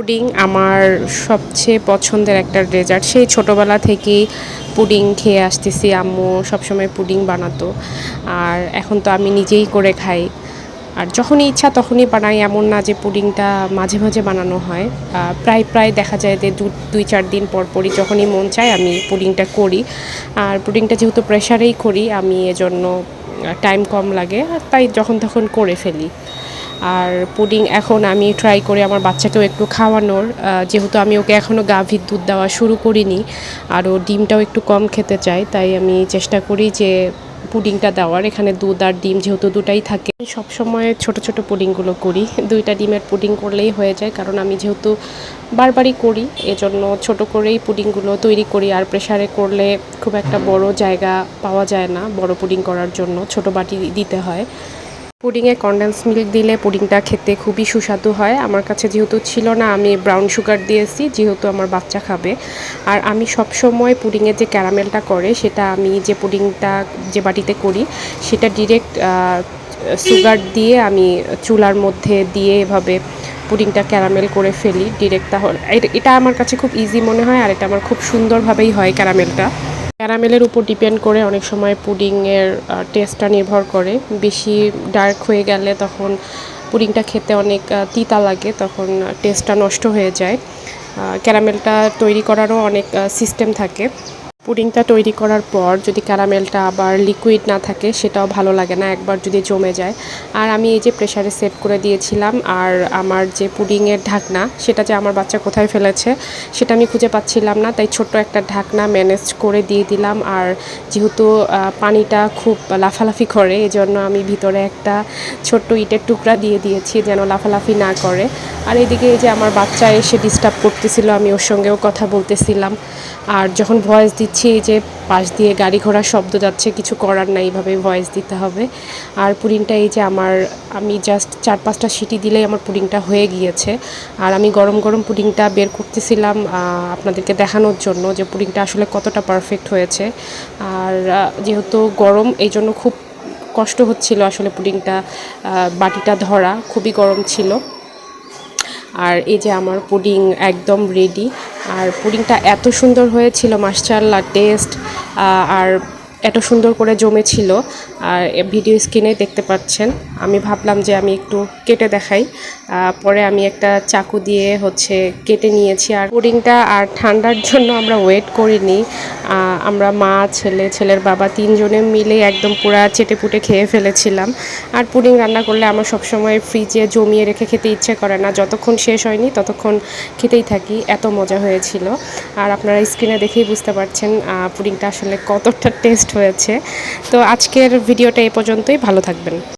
Pudding আমার সবচেয়ে পছন্দের একটা ডেজার্ট। সেই ছোটোবেলা থেকেই পুডিং খেয়ে আসতেছি, আম্মু সবসময় পুডিং বানাতো। আর এখন তো আমি নিজেই করে খাই। আর যখনই ইচ্ছা তখনই বানাই, এমন না যে পুডিংটা মাঝে মাঝে বানানো হয়। প্রায় প্রায় দেখা যায় যে দু, দুই, চার দিন পর পরই যখনই মন চায় আমি পুডিংটা করি। আর পুডিংটা যেহেতু প্রেশারেই করি, আমি এজন্য টাইম কম লাগে। আর তাই যখন তখন করে ফেলি। আর পুডিং এখন আমি ট্রাই করি আমার বাচ্চাকেও একটু খাওয়ানোর যেহেতু আমি ওকে এখনও গাভীর দুধ দেওয়া শুরু করিনি, আর ও ডিমটাও একটু কম খেতে চাই তাই আমি চেষ্টা করি যে পুডিংটা দেওয়ার, এখানে দুধ আর ডিম যেহেতু দুটাই থাকে। সব সময় ছোট ছোট পুডিংগুলো করি, দুইটা ডিমের পুডিং করলেই হয়ে যায়, কারণ আমি যেহেতু বারবারই করি, এজন্য ছোট করেই পুডিংগুলো তৈরি করি, আর প্রেশারে করলে খুব একটা বড় জায়গা পাওয়া যায় না, বড় পুডিং করার জন্য, ছোট বাটি দিতে হয়। পুডিংয়ে কনডেন্স মিল্ক দিলে পুডিংটা খেতে খুবই সুস্বাদু হয়। আমার কাছে যেহেতু ছিল না, আমি ব্রাউন সুগার দিয়েছি, যেহেতু আমার বাচ্চা খাবে। আর আমি সব সময় পুডিংয়ের যে ক্যারামেলটা করে, সেটা আমি যে পুডিংটা যে বাটিতে করি, সেটা ডিরেক্ট সুগার দিয়ে আমি চুলার মধ্যে দিয়ে এভাবে পুডিংটা ক্যারামেল করে ফেলি ডিরেক্ট তাহলে। এটা আমার কাছে খুব ইজি মনে হয়, আর এটা আমার খুব সুন্দরভাবেই হয় ক্যারামেলটা। ক্যারামেলের উপর ডিপেন্ড করে অনেক সময় পুডিংয়ের টেস্টটা নির্ভর করে। বেশি ডার্ক হয়ে গেলে তখন পুডিংটা খেতে অনেক তিতা লাগে, তখন টেস্টটা নষ্ট হয়ে যায়। ক্যারামেলটা তৈরি করারও অনেক সিস্টেম থাকে। পুডিংটা তৈরি করার পর যদি ক্যারামেলটা আবার লিকুইড না থাকে, সেটাও ভালো লাগে না, একবার যদি জমে যায়। আর আমি এই যে প্রেসারে সেট করে দিয়েছিলাম, আর আমার যে পুডিংয়ের ঢাকনা, সেটা যে আমার বাচ্চা কোথায় ফেলেছে, সেটা আমি খুঁজে পাচ্ছিলাম না, তাই ছোট্ট একটা ঢাকনা ম্যানেজ করে দিয়ে দিলাম। আর যেহেতু পানিটা খুব লাফালাফি করে, এজন্য আমি ভিতরে একটা ছোট্ট ইটের টুকরা দিয়ে দিয়েছি যেন লাফালাফি না করে। আর এদিকে এই যে আমার বাচ্চা এসে ডিস্টার্ব করতেছিল, আমি ওর সঙ্গেও কথা বলতেছিলাম। আর যখন ভয়েস দিচ্ছি এই যে পাশ দিয়ে গাড়ি ঘোড়ার শব্দ যাচ্ছে, কিছু করার নাই এইভাবে ভয়েস দিতে হবে। আর পুডিংটা এই যে আমার, আমি জাস্ট চার পাঁচটা সিটি দিলেই আমার পুডিংটা হয়ে গিয়েছে। আর আমি গরম গরম পুডিংটা বের করতেছিলাম আপনাদেরকে দেখানোর জন্য যে পুডিংটা আসলে কতটা পারফেক্ট হয়েছে। আর যেহেতু গরম, এই জন্য খুব কষ্ট হচ্ছিল আসলে পুডিংটা বাটিটা ধরা, খুবই গরম ছিল। আর এই যে আমার পুডিং একদম রেডি আর পুডিংটা এত সুন্দর হয়েছিল মাশাআল্লাহ টেস্ট আর এত সুন্দর করে জমেছিল। আর ভিডিও স্ক্রিনে দেখতে পাচ্ছেন। আমি ভাবলাম যে আমি একটু কেটে দেখাই। পরে আমি একটা চাকু দিয়ে হচ্ছে কেটে নিয়েছি আর পুডিংটা আর ঠান্ডার জন্য আমরা ওয়েট করিনি। আমরা মা, ছেলে, ছেলের বাবা তিনজনে মিলে একদম পুরা চেটে পুটে খেয়ে ফেলেছিলাম। আর পুডিং রান্না করলে আমার সবসময় ফ্রিজে জমিয়ে রেখে খেতে ইচ্ছে করে না। যতক্ষণ শেষ হয়নি ততক্ষণ খেতেই থাকি। এত মজা হয়েছিল। আর আপনারা স্ক্রিনে দেখেই বুঝতে পারছেন পুডিংটা আসলে কতটা টেস্ট হয়েছে। তো আজকের ভিডিওটা এ পর্যন্তই ভালো থাকবেন।